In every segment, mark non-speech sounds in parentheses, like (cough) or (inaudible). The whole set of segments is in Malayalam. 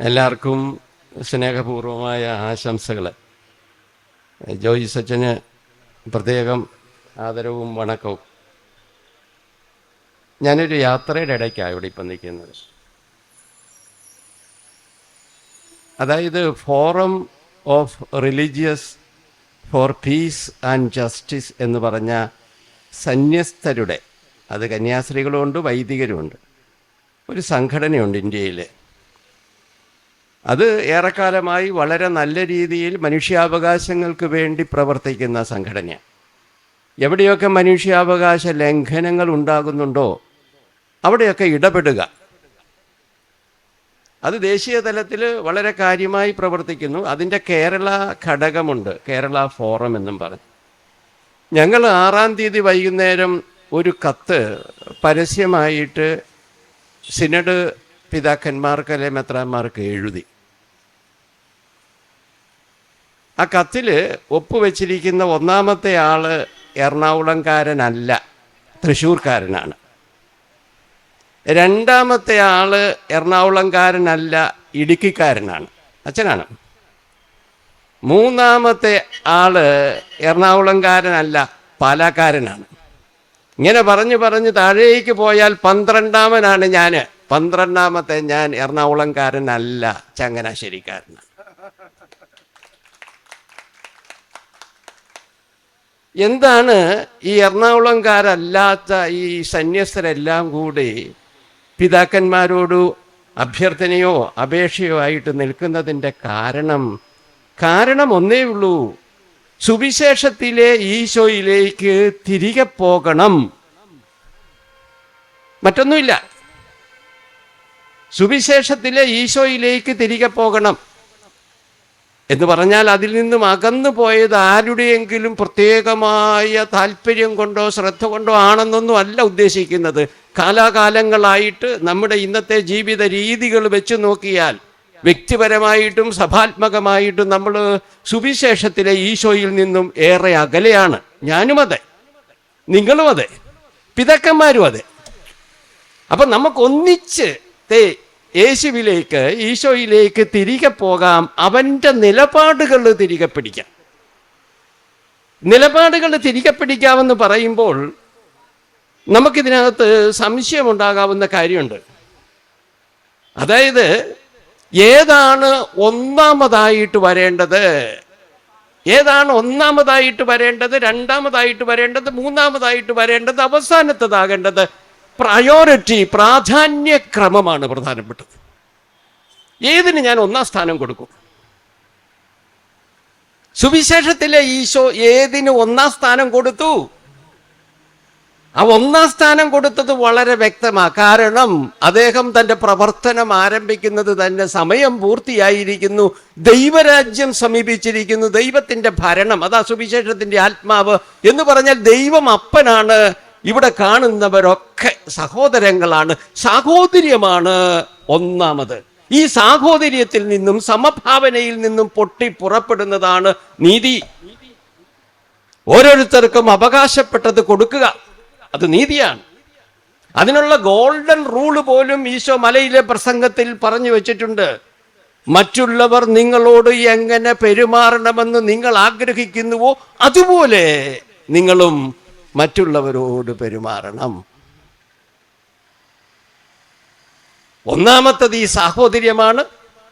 എല്ലാവർക്കും സ്നേഹപൂർവമായ ആശംസകൾ ജോയി സച്ചന് പ്രത്യേകം ആദരവും വണക്കവും. ഞാനൊരു യാത്രയുടെ ഇടയ്ക്കാണ് ഇവിടെ ഇപ്പം നിൽക്കുന്നത്. അതായത് forum of religious for peace and justice എന്ന് പറഞ്ഞ സന്യസ്തരുടെ അത് കന്യാസ്ത്രീകളുമുണ്ട് വൈദികരുമുണ്ട് ഒരു സംഘടനയുണ്ട് ഇന്ത്യയിൽ അത് ഏറെക്കാലമായി വളരെ നല്ല രീതിയിൽ മനുഷ്യാവകാശങ്ങൾക്ക് വേണ്ടി പ്രവർത്തിക്കുന്ന സംഘടനയാണ്. എവിടെയൊക്കെ മനുഷ്യാവകാശ ലംഘനങ്ങൾ ഉണ്ടാകുന്നുണ്ടോ അവിടെയൊക്കെ ഇടപെടുക. അത് ദേശീയ തലത്തിൽ വളരെ കാര്യമായി പ്രവർത്തിക്കുന്നു. അതിന്റെ കേരള ഘടകമുണ്ട് കേരള ഫോറം എന്നും പറഞ്ഞു. ഞങ്ങൾ ആറാം തീയതി വൈകുന്നേരം ഒരു കത്ത് പരസ്യമായിട്ട് സിനഡ് പിതാക്കന്മാർക്ക് അല്ലെ മെത്രാന്മാർക്ക് എഴുതി. ആ കത്തിൽ ഒപ്പുവെച്ചിരിക്കുന്ന ഒന്നാമത്തെ ആൾ എറണാകുളംകാരനല്ല തൃശ്ശൂർക്കാരനാണ് രണ്ടാമത്തെ ആൾ എറണാകുളംകാരനല്ല ഇടുക്കിക്കാരനാണ്. അച്ഛനാണ്. മൂന്നാമത്തെ ആൾ എറണാകുളംകാരനല്ല പാലാക്കാരനാണ്. ഇങ്ങനെ പറഞ്ഞു പറഞ്ഞ് താഴേക്ക് പോയാൽ പന്ത്രണ്ടാമനാണ് ഞാൻ പന്ത്രണ്ടാമത്തെ ഞാൻ എറണാകുളംകാരനല്ല ചങ്ങനാശ്ശേരിക്കാരനാണ്. എന്താണ് ഈ എറണാകുളംകാരല്ലാത്ത ഈ സന്യസ്തരെല്ലാം കൂടി പിതാക്കന്മാരോട് അഭ്യർത്ഥനയോ അപേക്ഷയോ ആയിട്ട് നിൽക്കുന്നതിന്റെ കാരണം? കാരണം ഒന്നേ ഉള്ളൂ. സുവിശേഷത്തിലെ ഈശോയിലേക്ക് തിരികെ പോകണം. മറ്റൊന്നുമില്ല. സുവിശേഷത്തിലെ ഈശോയിലേക്ക് തിരികെ പോകണം. എന്ന് പറഞ്ഞാൽ അതിൽ നിന്നും അകന്നു പോയത് ആരുടെയെങ്കിലും പ്രത്യേകമായ താല്പര്യം കൊണ്ടോ ശ്രദ്ധ കൊണ്ടോ ആണെന്നൊന്നും അല്ല ഉദ്ദേശിക്കുന്നത്. കാലാകാലങ്ങളായിട്ട് നമ്മുടെ ഇന്നത്തെ ജീവിത രീതികൾ വെച്ച് നോക്കിയാൽ വ്യക്തിപരമായിട്ടും സഭാത്മകമായിട്ടും നമ്മൾ സുവിശേഷത്തിലെ ഈശോയിൽ നിന്നും ഏറെ അകലെയാണ്. ഞാനും അതെ. നിങ്ങളും അതെ. പിതാക്കന്മാരും അതെ. അപ്പം നമുക്കൊന്നിച്ച് തേ യേശുവിലേക്ക് ഈശോയിലേക്ക് തിരികെ പോകാം. അവന്റെ നിലപാടുകൾ തിരികെ പിടിക്കാം. നിലപാടുകൾ തിരികെ പിടിക്കാമെന്ന് പറയുമ്പോൾ നമുക്കിതിനകത്ത് സംശയമുണ്ടാകാവുന്ന കാര്യമുണ്ട്. അതായത് ഏതാണ് ഒന്നാമതായിട്ട് വരേണ്ടത്? ഏതാണ് ഒന്നാമതായിട്ട് വരേണ്ടത്? രണ്ടാമതായിട്ട് വരേണ്ടത്? മൂന്നാമതായിട്ട് വരേണ്ടത്? അവസാനത്തതാകേണ്ടത്? പ്രയോറിറ്റി പ്രാധാന്യക്രമമാണ് പ്രധാനപ്പെട്ടത്. ഏതിന് ഞാൻ ഒന്നാം സ്ഥാനം കൊടുക്കും? സുവിശേഷത്തിലെ ഈശോ ഏതിന് ഒന്നാം സ്ഥാനം കൊടുത്തു? ആ ഒന്നാം സ്ഥാനം കൊടുത്തത് വളരെ വ്യക്തമാണ് കാരണം അദ്ദേഹം തന്റെ പ്രവർത്തനം ആരംഭിക്കുന്നത് തന്നെ സമയം പൂർത്തിയായിരിക്കുന്നു. ദൈവരാജ്യം സമീപിച്ചിരിക്കുന്നു. ദൈവത്തിന്റെ ഭരണം അതാ സുവിശേഷത്തിന്റെ ആത്മാവ് എന്ന് പറഞ്ഞാൽ ദൈവം അപ്പനാണ്. ഇവിടെ കാണുന്നവരൊക്കെ സഹോദരങ്ങളാണ്. സാഹോദര്യമാണ് ഒന്നാമത്. ഈ സാഹോദര്യത്തിൽ നിന്നും സമഭാവനയിൽ നിന്നും പൊട്ടി പുറപ്പെടുന്നതാണ് നീതി. ഓരോരുത്തർക്കും അവകാശപ്പെട്ടത് കൊടുക്കുക. അത് നീതിയാണ്. അതിനുള്ള ഗോൾഡൻ റൂൾ പോലും ഈശോ മലയിലെ പ്രസംഗത്തിൽ പറഞ്ഞു വെച്ചിട്ടുണ്ട്. മറ്റുള്ളവർ നിങ്ങളോട് എങ്ങനെ പെരുമാറണമെന്ന് നിങ്ങൾ ആഗ്രഹിക്കുന്നുവോ അതുപോലെ നിങ്ങളും മറ്റുള്ളവരോട് പെരുമാറണം. ഒന്നാമത്തത് ഈ സാഹോദര്യമാണ്.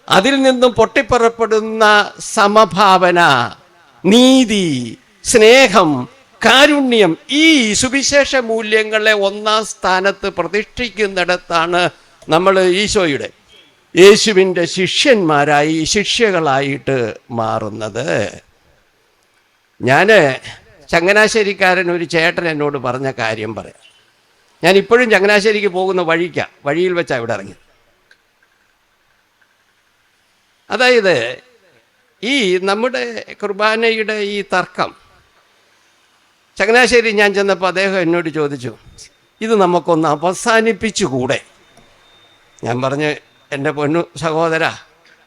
അതിൽ നിന്നും പൊട്ടിപ്പുറപ്പെടുന്ന സമഭാവന നീതി സ്നേഹം കാരുണ്യം ഈ സുവിശേഷ മൂല്യങ്ങളെ ഒന്നാം സ്ഥാനത്ത് പ്രതിഷ്ഠിക്കുന്നിടത്താണ് നമ്മൾ ഈശോയുടെ യേശുവിന്റെ ശിഷ്യന്മാരായി ശിഷ്യകളായിട്ട് മാറുന്നത്. ഞാൻ ചങ്ങനാശ്ശേരിക്കാരൻ ഒരു ചേട്ടൻ എന്നോട് പറഞ്ഞ കാര്യം പറയാം. ഞാൻ ഇപ്പോഴും ചങ്ങനാശ്ശേരിക്ക് പോകുന്ന വഴിക്കാണ് വഴിയിൽ വെച്ചാണ് ഇവിടെ ഇറങ്ങി അതായത് ഈ നമ്മുടെ കുർബാനയുടെ ഈ തർക്കം ചങ്ങനാശ്ശേരി ഞാൻ ചെന്നപ്പോൾ അദ്ദേഹം എന്നോട് ചോദിച്ചു ഇത് നമുക്കൊന്ന് അവസാനിപ്പിച്ചുകൂടെ? ഞാൻ പറഞ്ഞു എന്റെ പൊന്നു സഹോദര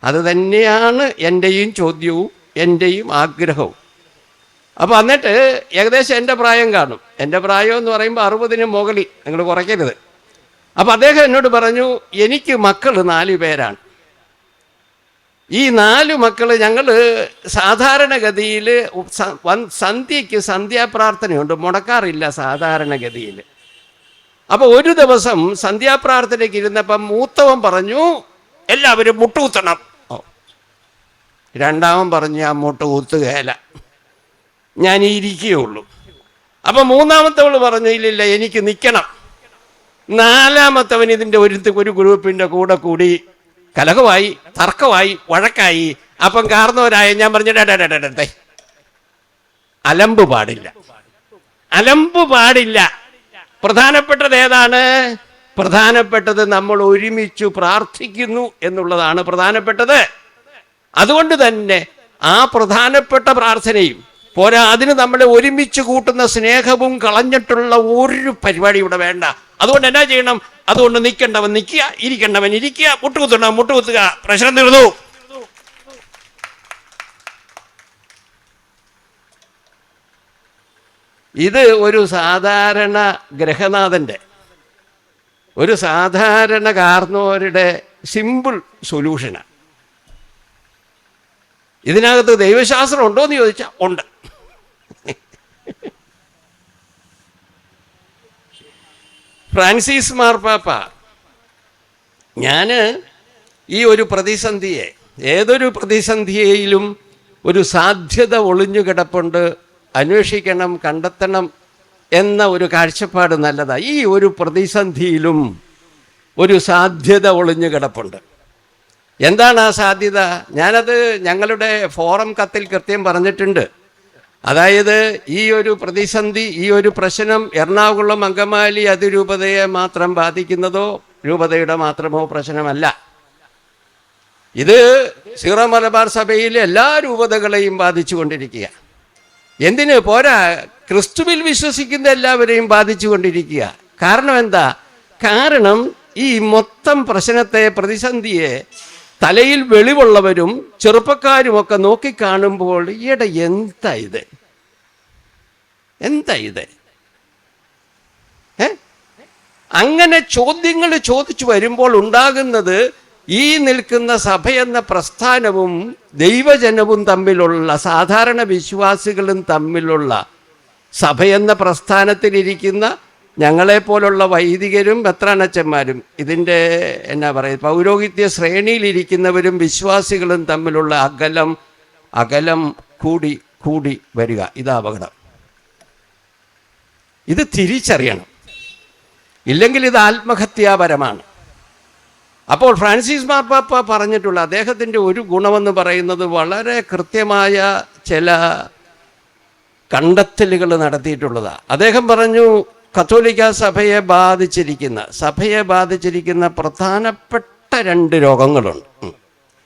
അത് തന്നെയാണ് എന്റെയും ചോദ്യവും എന്റെയും ആഗ്രഹവും. അപ്പോൾ എന്നിട്ട് ഏകദേശം എന്റെ പ്രായം കാണും. എന്റെ പ്രായം എന്ന് പറയുമ്പോൾ അറുപതിന് മുകളിൽ. നിങ്ങൾ കുറയ്ക്കരുത്. അപ്പോൾ അദ്ദേഹം എന്നോട് പറഞ്ഞു എനിക്ക് മക്കൾ നാല് പേരാണ്. ഈ നാലു മക്കൾ ഞങ്ങൾ സാധാരണഗതിയിൽ സന്ധ്യയ്ക്ക് സന്ധ്യാപ്രാർത്ഥനയുണ്ട്. മുടക്കാറില്ല സാധാരണഗതിയിൽ. അപ്പോൾ ഒരു ദിവസം സന്ധ്യാപ്രാർത്ഥനയ്ക്ക് ഇരുന്നപ്പം മൂത്തവൻ പറഞ്ഞു എല്ലാവരും മുട്ടുകുത്തണം ഓ. രണ്ടാമൻ പറഞ്ഞു ആ മുട്ടുകുത്തുകയില്ല ഞാൻ ഇരിക്കുകയുള്ളൂ അപ്പം മൂന്നാമത്തവൾ പറഞ്ഞു ഇല്ലില്ല എനിക്ക് നിൽക്കണം നാലാമത്തവൻ ഇതിന്റെ ഒരു ഒരു ഗ്രൂപ്പിന്റെ കൂടെ കൂടി കലഹമായി തർക്കമായി വഴക്കായി. അപ്പം കാർന്നവരായ ഞാൻ പറഞ്ഞു "ഡേ. അലമ്പ് പാടില്ല. അലമ്പ് പാടില്ല. പ്രധാനപ്പെട്ടത് ഏതാണ്? പ്രധാനപ്പെട്ടത് നമ്മൾ ഒരുമിച്ച് പ്രാർത്ഥിക്കുന്നു എന്നുള്ളതാണ് പ്രധാനപ്പെട്ടത്. അതുകൊണ്ട് തന്നെ ആ പ്രധാനപ്പെട്ട പ്രാർത്ഥനയും പോരാ അതിന് നമ്മളെ ഒരുമിച്ച് കൂട്ടുന്ന സ്നേഹവും കളഞ്ഞിട്ടുള്ള ഒരു പരിപാടി ഇവിടെ വേണ്ട. അതുകൊണ്ട് എന്നാ ചെയ്യണം? അതുകൊണ്ട് നിൽക്കേണ്ടവൻ നിൽക്കുക ഇരിക്കേണ്ടവൻ ഇരിക്കുക മുട്ടുകുത്തണം മുട്ടുകുത്തുക. പ്രശ്നം തീർന്നു. ഇത് ഒരു സാധാരണ ഗ്രഹനാഥന്റെ ഒരു സാധാരണ കാർന്നോരുടെ സിമ്പിൾ സൊല്യൂഷനാണ്. ഇതിനകത്ത് ദൈവശാസ്ത്രം ഉണ്ടോ എന്ന് ചോദിച്ചാൽ ഉണ്ട്. (laughs) ഫ്രാൻസിസ് മാർപ്പാപ്പ ഞാൻ ഈ ഒരു പ്രതിസന്ധിയെ ഏതൊരു പ്രതിസന്ധിയിലും ഒരു സാധ്യത ഒളിഞ്ഞു കിടപ്പുണ്ട് അന്വേഷിക്കണം കണ്ടെത്തണം എന്ന ഒരു കാഴ്ചപ്പാട് നല്ലതാണ് ഈ ഒരു പ്രതിസന്ധിയിലും ഒരു സാധ്യത ഒളിഞ്ഞു കിടപ്പുണ്ട്. എന്താണ് ആ സാധ്യത? ഞാനത് ഞങ്ങളുടെ ഫോറം കത്തിൽ കൃത്യം പറഞ്ഞിട്ടുണ്ട്. അതായത് ഈ ഒരു പ്രതിസന്ധി ഈ ഒരു പ്രശ്നം എറണാകുളം അങ്കമാലി അതിരൂപതയെ മാത്രം ബാധിക്കുന്നതോ രൂപതയുടെ മാത്രമോ പ്രശ്നമല്ല. ഇത് സീറോ മലബാർ സഭയിലെ എല്ലാ രൂപതകളെയും ബാധിച്ചുകൊണ്ടിരിക്കുക. എന്തിന്? പോരാ. ക്രിസ്തുവിൽ വിശ്വസിക്കുന്ന എല്ലാവരെയും ബാധിച്ചുകൊണ്ടിരിക്കുക. കാരണം എന്താ? കാരണം ഈ മൊത്തം പ്രശ്നത്തെ പ്രതിസന്ധിയെ തലയിൽ വെളിവുള്ളവരും ചെറുപ്പക്കാരുമൊക്കെ നോക്കിക്കാണുമ്പോൾ ഈയിടെ എന്താ ഇത്? എന്താ ഇത്? അങ്ങനെ ചോദ്യങ്ങൾ ചോദിച്ചു വരുമ്പോൾ ഉണ്ടാകുന്നത് ഈ നിൽക്കുന്ന സഭയെന്ന പ്രസ്ഥാനവും ദൈവജനവും തമ്മിലുള്ള സാധാരണ വിശ്വാസികളും തമ്മിലുള്ള സഭയെന്ന പ്രസ്ഥാനത്തിലിരിക്കുന്ന ഞങ്ങളെപ്പോലുള്ള വൈദികരും ഭത്രാനച്ചന്മാരും ഇതിന്റെ എന്നാ പറയുക പൗരോഹിത്യ ശ്രേണിയിലിരിക്കുന്നവരും വിശ്വാസികളും തമ്മിലുള്ള അകലം അകലം കൂടി കൂടി വരിക. ഇതാ അപകടം. ഇത് തിരിച്ചറിയണം. ഇല്ലെങ്കിൽ ഇത് ആത്മഹത്യാപരമാണ്. അപ്പോൾ ഫ്രാൻസിസ് മാർപ്പാപ്പ പറഞ്ഞിട്ടുള്ള അദ്ദേഹത്തിന്റെ ഒരു ഗുണമെന്ന് പറയുന്നത് വളരെ കൃത്യമായ ചില കണ്ടെത്തലുകൾ നടത്തിയിട്ടുള്ളതാണ് അദ്ദേഹം പറഞ്ഞു കത്തോലിക്ക സഭയെ ബാധിച്ചിരിക്കുന്ന സഭയെ ബാധിച്ചിരിക്കുന്ന പ്രധാനപ്പെട്ട രണ്ട് രോഗങ്ങളുണ്ട്.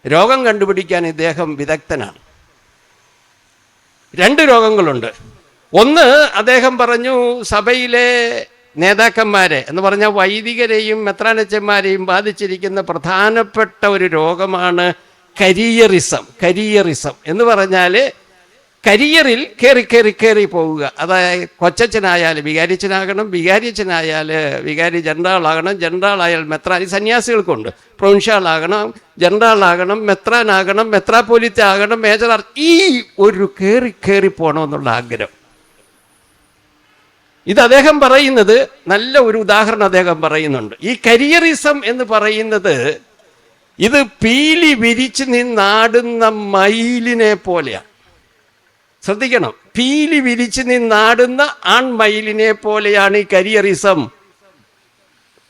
രോഗം കണ്ടുപിടിക്കാൻ ഇദ്ദേഹം വിദഗ്ധനാണ്. രണ്ട് രോഗങ്ങളുണ്ട്. ഒന്ന് അദ്ദേഹം പറഞ്ഞു സഭയിലെ നേതാക്കന്മാരെ എന്ന് പറഞ്ഞാൽ വൈദികരെയും മെത്രാനച്ചന്മാരെയും ബാധിച്ചിരിക്കുന്ന പ്രധാനപ്പെട്ട ഒരു രോഗമാണ് കരിയറിസം കരിയറിസം എന്ന് പറഞ്ഞാൽ കരിയറിൽ കയറി കയറി കയറി പോവുക. അതായത് കൊച്ചച്ഛനായാൽ വികാരിച്ചനാകണം വികാരിച്ചനായാൽ വികാരി ജനറാളാകണം ജനറാളായാൽ മെത്രാൻ ഈ സന്യാസികൾക്കുണ്ട്. പ്രൊവിൻഷ്യാളാകണം ജനറാളാകണം മെത്രാനാകണം മെത്രാപോലിത്ത ആകണം മേജർ ഈ ഒരു കയറി കയറി പോകണമെന്നുള്ള ആഗ്രഹം. ഇത് അദ്ദേഹം പറയുന്നത് നല്ല ഒരു ഉദാഹരണം അദ്ദേഹം പറയുന്നുണ്ട്. ഈ കരിയറിസം എന്ന് പറയുന്നത് ഇത് പീലി വിരിച്ച് നിന്നാടുന്ന മയിലിനെ പോലെയാണ് ശ്രദ്ധിക്കണം. പീലി വിരിച്ച് നിന്നാടുന്ന ആൺമയിലിനെ പോലെയാണ് ഈ കരിയറിസം.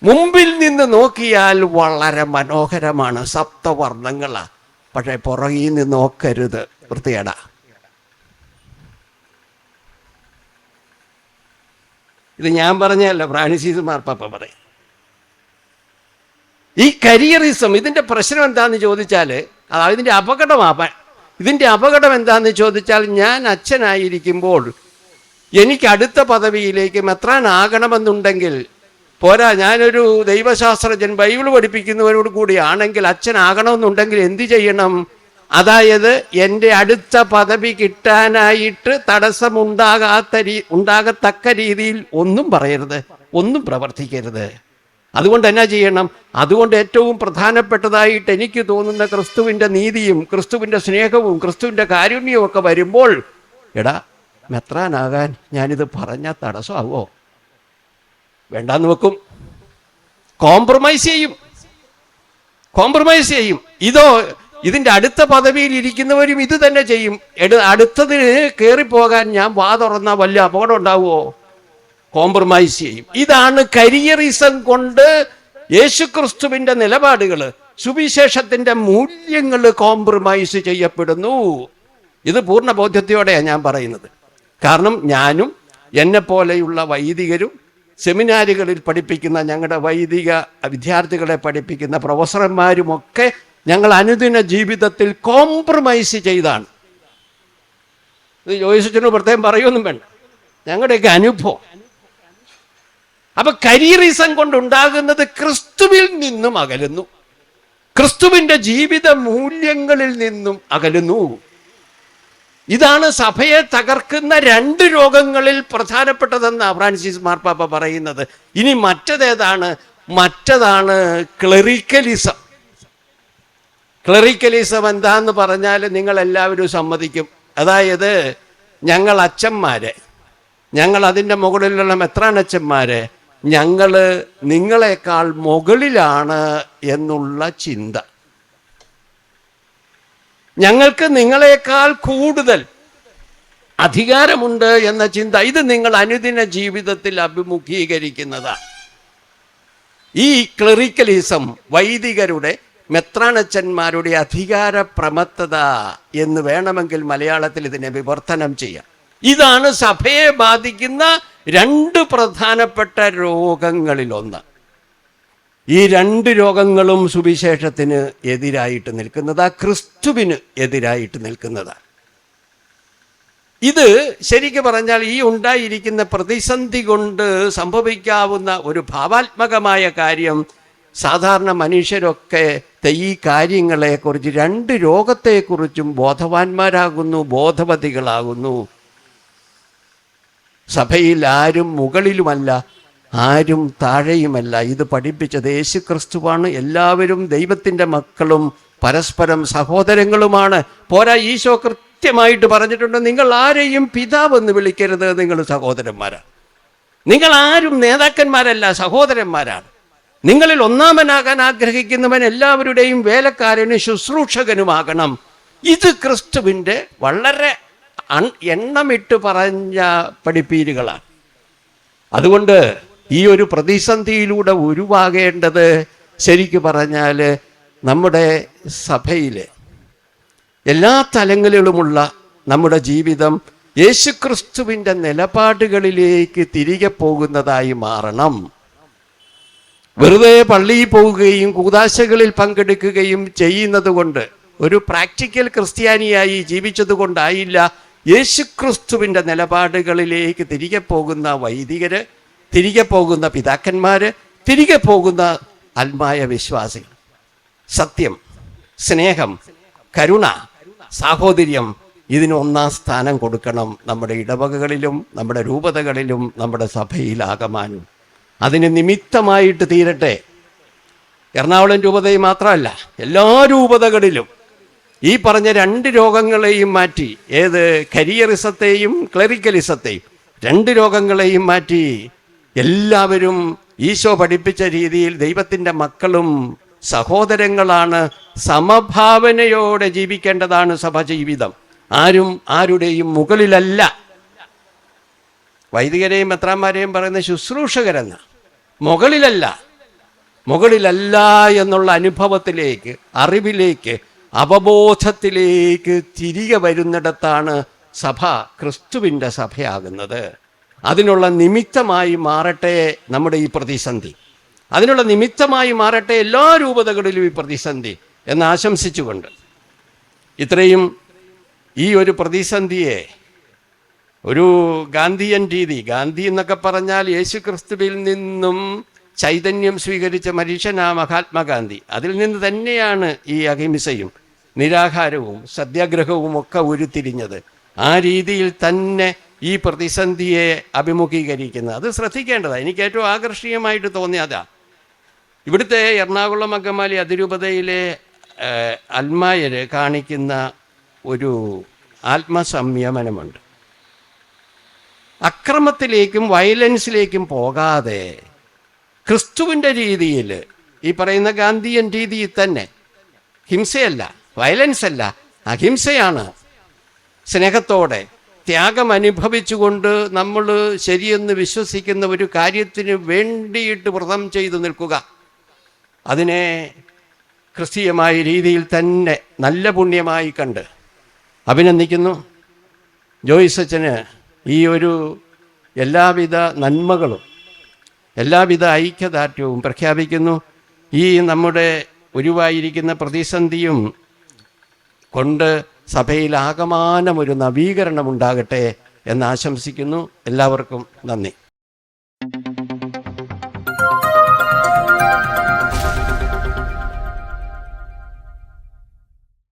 മുമ്പിൽ നിന്ന് നോക്കിയാൽ വളരെ മനോഹരമാണ് സപ്തവർണങ്ങളാ. പക്ഷെ പുറകിൽ നിന്ന് നോക്കരുത് വൃത്തിയേടാ ഇത് ഞാൻ പറഞ്ഞല്ല ഫ്രാൻസിസ് മാർപ്പാപ്പ പറയും. ഈ കരിയറിസം ഇതിന്റെ പ്രശ്നം എന്താണെന്ന് ചോദിച്ചാൽ അതാ ഇതിന്റെ അപകടമാ. ഇതിന്റെ അപകടം എന്താണെന്ന് ചോദിച്ചാൽ ഞാൻ അച്ഛനായിരിക്കുമ്പോൾ എനിക്ക് അടുത്ത പദവിയിലേക്ക് മെത്രാനാകണമെന്നുണ്ടെങ്കിൽ പോരാ ഞാനൊരു ദൈവശാസ്ത്രജ്ഞൻ ബൈബിൾ പഠിപ്പിക്കുന്നവരോട് കൂടിയാണെങ്കിൽ അച്ഛനാകണമെന്നുണ്ടെങ്കിൽ എന്ത് ചെയ്യണം? അതായത് എന്റെ അടുത്ത പദവി കിട്ടാനായിട്ട് തടസ്സമുണ്ടാകാത്ത രീ ഉണ്ടാകത്തക്ക രീതിയിൽ ഒന്നും പറയരുത് ഒന്നും പ്രവർത്തിക്കരുത്. അതുകൊണ്ട് എന്നാ ചെയ്യണം? അതുകൊണ്ട് ഏറ്റവും പ്രധാനപ്പെട്ടതായിട്ട് എനിക്ക് തോന്നുന്ന ക്രിസ്തുവിന്റെ നീതിയും ക്രിസ്തുവിന്റെ സ്നേഹവും ക്രിസ്തുവിന്റെ കാരുണ്യവും ഒക്കെ വരുമ്പോൾ എടാ മെത്രാനാകാൻ ഞാനിത് പറഞ്ഞ തടസ്സമാവോ? വേണ്ടാന്ന് വെക്കും. കോംപ്രമൈസ് ചെയ്യും. കോംപ്രമൈസ് ചെയ്യും. ഇതോ ഇതിന്റെ അടുത്ത പദവിയിൽ ഇരിക്കുന്നവരും ഇത് തന്നെ ചെയ്യും. അടുത്തതിന് കയറിപ്പോകാൻ ഞാൻ വാ വലിയ വല്ല അപകടം ഉണ്ടാവുമോ? കോംപ്രമൈസ് ചെയ്യും. ഇതാണ് കരിയറിസം കൊണ്ട് യേശുക്രിസ്തുവിന്റെ നിലപാടുകൾ. സുവിശേഷത്തിന്റെ മൂല്യങ്ങൾ കോംപ്രമൈസ് ചെയ്യപ്പെടുന്നു. ഇത് പൂർണ ബോധ്യത്തോടെയാണ് ഞാൻ പറയുന്നത്. കാരണം ഞാനും എന്നെ പോലെയുള്ള വൈദികരും സെമിനാരുകളിൽ പഠിപ്പിക്കുന്ന ഞങ്ങളുടെ വൈദിക വിദ്യാർത്ഥികളെ പഠിപ്പിക്കുന്ന പ്രൊഫസർമാരുമൊക്കെ ഞങ്ങൾ അനുദിന ജീവിതത്തിൽ കോംപ്രമൈസ് ചെയ്താണ്. ഇത് ജോയിസച്ചന് പ്രത്യേകം പറയൊന്നും വേണ്ട. ഞങ്ങളുടെയൊക്കെ അനുഭവം. അപ്പൊ കരിയറിസം കൊണ്ടുണ്ടാകുന്നത് ക്രിസ്തുവിൽ നിന്നും അകലുന്നു. ക്രിസ്തുവിന്റെ ജീവിത മൂല്യങ്ങളിൽ നിന്നും അകലുന്നു. ഇതാണ് സഭയെ തകർക്കുന്ന രണ്ട് രോഗങ്ങളിൽ പ്രധാനപ്പെട്ടതെന്ന് ഫ്രാൻസിസ് മാർപ്പാപ്പ പറയുന്നത്. ഇനി മറ്റതേതാണ്? മറ്റതാണ് ക്ലറിക്കലിസം. ക്ലറിക്കലിസം എന്താന്ന് പറഞ്ഞാൽ നിങ്ങൾ എല്ലാവരും സമ്മതിക്കും. അതായത് ഞങ്ങൾ അച്ഛന്മാരെ ഞങ്ങൾ അതിന്റെ മുകളിലുള്ള മെത്രാനച്ഛന്മാരെ ഞങ്ങൾ നിങ്ങളെക്കാൾ മുകളിലാണ് എന്നുള്ള ചിന്ത. ഞങ്ങൾക്ക് നിങ്ങളെക്കാൾ കൂടുതൽ അധികാരമുണ്ട് എന്ന ചിന്ത. ഇത് നിങ്ങൾ അനുദിന ജീവിതത്തിൽ അഭിമുഖീകരിക്കുന്നതാണ് ഈ ക്ലറിക്കലിസം വൈദികരുടെ മെത്രാണച്ചന്മാരുടെ അധികാര പ്രമത്തത എന്ന് വേണമെങ്കിൽ മലയാളത്തിൽ ഇതിനെ വിവർത്തനം ചെയ്യാം. ഇതാണ് സഭയെ ബാധിക്കുന്ന രണ്ട് പ്രധാനപ്പെട്ട രോഗങ്ങളിലൊന്ന്. ഈ രണ്ട് രോഗങ്ങളും സുവിശേഷത്തിന് എതിരായിട്ട് നിൽക്കുന്നതാ ക്രിസ്തുവിന് എതിരായിട്ട് നിൽക്കുന്നതാ. ഇത് ശരിക്ക് പറഞ്ഞാൽ ഈ ഉണ്ടായിരിക്കുന്ന പ്രതിസന്ധി കൊണ്ട് സംഭവിക്കാവുന്ന ഒരു ഭാവാത്മകമായ കാര്യം സാധാരണ മനുഷ്യരൊക്കെ ഈ കാര്യങ്ങളെക്കുറിച്ച് രണ്ട് രോഗത്തെക്കുറിച്ചും ബോധവാന്മാരാകുന്നു ബോധവതികളാകുന്നു. സഭയിൽ ആരും മുകളിലുമല്ല ആരും താഴെയുമല്ല. ഇത് പഠിപ്പിച്ചത് യേശു ക്രിസ്തുവാണ് എല്ലാവരും ദൈവത്തിന്റെ മക്കളും പരസ്പരം സഹോദരങ്ങളുമാണ്. പോരാ ഈശോ കൃത്യമായിട്ട് പറഞ്ഞിട്ടുണ്ട് നിങ്ങൾ ആരെയും പിതാവെന്ന് വിളിക്കരുത്. നിങ്ങൾ സഹോദരന്മാരാണ് നിങ്ങൾ ആരും നേതാക്കന്മാരല്ല സഹോദരന്മാരാണ്. നിങ്ങളിൽ ഒന്നാമനാകാൻ ആഗ്രഹിക്കുന്നവൻ എല്ലാവരുടെയും വേലക്കാരനും ശുശ്രൂഷകനുമാകണം. ഇത് ക്രിസ്തുവിന്റെ വളരെ എണ്ണമിട്ട് പറഞ്ഞ പഠിപ്പീരുകളാണ് അതുകൊണ്ട് ഈ ഒരു പ്രതിസന്ധിയിലൂടെ ഉരുവാകേണ്ടത് ശരിക്കു പറഞ്ഞാൽ നമ്മുടെ സഭയിലെ എല്ലാ തലങ്ങളിലുമുള്ള നമ്മുടെ ജീവിതം യേശുക്രിസ്തുവിന്റെ നിലപാടുകളിലേക്ക് തിരികെ പോകുന്നതായി മാറണം. വെറുതെ പള്ളിയിൽ പോവുകയും കൂതാശകളിൽ പങ്കെടുക്കുകയും ചെയ്യുന്നത് കൊണ്ട് ഒരു പ്രാക്ടിക്കൽ ക്രിസ്ത്യാനിയായി ജീവിച്ചത് കൊണ്ടായില്ല യേശുക്രിസ്തുവിന്റെ നിലപാടുകളിലേക്ക് തിരികെ പോകുന്ന വൈദികർ തിരികെ പോകുന്ന പിതാക്കന്മാർ തിരികെ പോകുന്ന ആത്മായ വിശ്വാസികൾ. സത്യം സ്നേഹം കരുണ സാഹോദര്യം ഇതിന് ഒന്നാം സ്ഥാനം കൊടുക്കണം നമ്മുടെ ഇടവകകളിലും നമ്മുടെ രൂപതകളിലും നമ്മുടെ സഭയിലാകമാനും. അതിന് നിമിത്തമായിട്ട് തീരട്ടെ. എറണാകുളം രൂപതയിൽ മാത്രമല്ല എല്ലാ രൂപതകളിലും ഈ പറഞ്ഞ രണ്ട് രോഗങ്ങളെയും മാറ്റി ഏത് കരിയറിസത്തെയും ക്ലറിക്കലിസത്തെയും രണ്ട് രോഗങ്ങളെയും മാറ്റി എല്ലാവരും ഈശോ പഠിപ്പിച്ച രീതിയിൽ ദൈവത്തിന്റെ മക്കളും സഹോദരങ്ങളാണ് സമഭാവനയോടെ ജീവിക്കേണ്ടതാണ് സഭ ജീവിതം. ആരും ആരുടെയും മുകളിലല്ല. വൈദികരെയും മെത്രാന്മാരെയും പറയുന്ന ശുശ്രൂഷകരെന്ന മുകളിലല്ല. മുകളിലല്ല എന്നുള്ള അനുഭവത്തിലേക്ക് അറിവിലേക്ക് അവബോധത്തിലേക്ക് തിരികെ വരുന്നിടത്താണ് സഭ ക്രിസ്തുവിന്റെ സഭയാകുന്നത്. അതിനുള്ള നിമിത്തമായി മാറട്ടെ നമ്മുടെ ഈ പ്രതിസന്ധി. അതിനുള്ള നിമിത്തമായി മാറട്ടെ എല്ലാ രൂപതകളിലും ഈ പ്രതിസന്ധി എന്ന് ആശംസിച്ചുകൊണ്ട് ഇത്രയും ഈ ഒരു പ്രതിസന്ധിയെ ഒരു ഗാന്ധിയൻ രീതി ഗാന്ധി എന്നൊക്കെ പറഞ്ഞാൽ യേശു ക്രിസ്തുവിൽ നിന്നും ചൈതന്യം സ്വീകരിച്ച മനുഷ്യനാ മഹാത്മാഗാന്ധി. അതിൽ നിന്ന് തന്നെയാണ് ഈ അഹിംസയും നിരാഹാരവും സത്യാഗ്രഹവും ഒക്കെ ഉരുത്തിരിഞ്ഞത്. ആ രീതിയിൽ തന്നെ ഈ പ്രതിസന്ധിയെ അഭിമുഖീകരിക്കുന്നത് അത് ശ്രദ്ധിക്കേണ്ടതാണ് എനിക്ക് ഏറ്റവും ആകർഷണീയമായിട്ട് തോന്നിയതാ ഇവിടുത്തെ എറണാകുളം അങ്കമാലി അതിരൂപതയിലെ അൽമായർ കാണിക്കുന്ന ഒരു ആത്മസംയമനമുണ്ട്. അക്രമത്തിലേക്കും വയലൻസിലേക്കും പോകാതെ ക്രിസ്തുവിന്റെ രീതിയിൽ ഈ പറയുന്ന ഗാന്ധിയൻ രീതിയിൽ തന്നെ ഹിംസയല്ല. വയലൻസ് അല്ല അഹിംസയാണ്. സ്നേഹത്തോടെ ത്യാഗം അനുഭവിച്ചുകൊണ്ട് നമ്മൾ ശരിയെന്ന് വിശ്വസിക്കുന്ന ഒരു കാര്യത്തിന് വേണ്ടിയിട്ട് വ്രതം ചെയ്തു നിൽക്കുക. അതിനെ ക്രിസ്തീയമായ രീതിയിൽ തന്നെ നല്ല പുണ്യമായി കണ്ട് അഭിനന്ദിക്കുന്നു. ജോയിസ് അച്ഛന് ഈ ഒരു എല്ലാവിധ നന്മകളും എല്ലാവിധ ഐക്യദാർഢ്യവും പ്രഖ്യാപിക്കുന്നു. ഈ നമ്മുടെ ഉരുവായിരിക്കുന്ന പ്രതിസന്ധിയും കൊണ്ട് സഭയിൽ ആകമാനം ഒരു നവീകരണം ഉണ്ടാകട്ടെ എന്ന് ആശംസിക്കുന്നു. എല്ലാവർക്കും നന്ദി.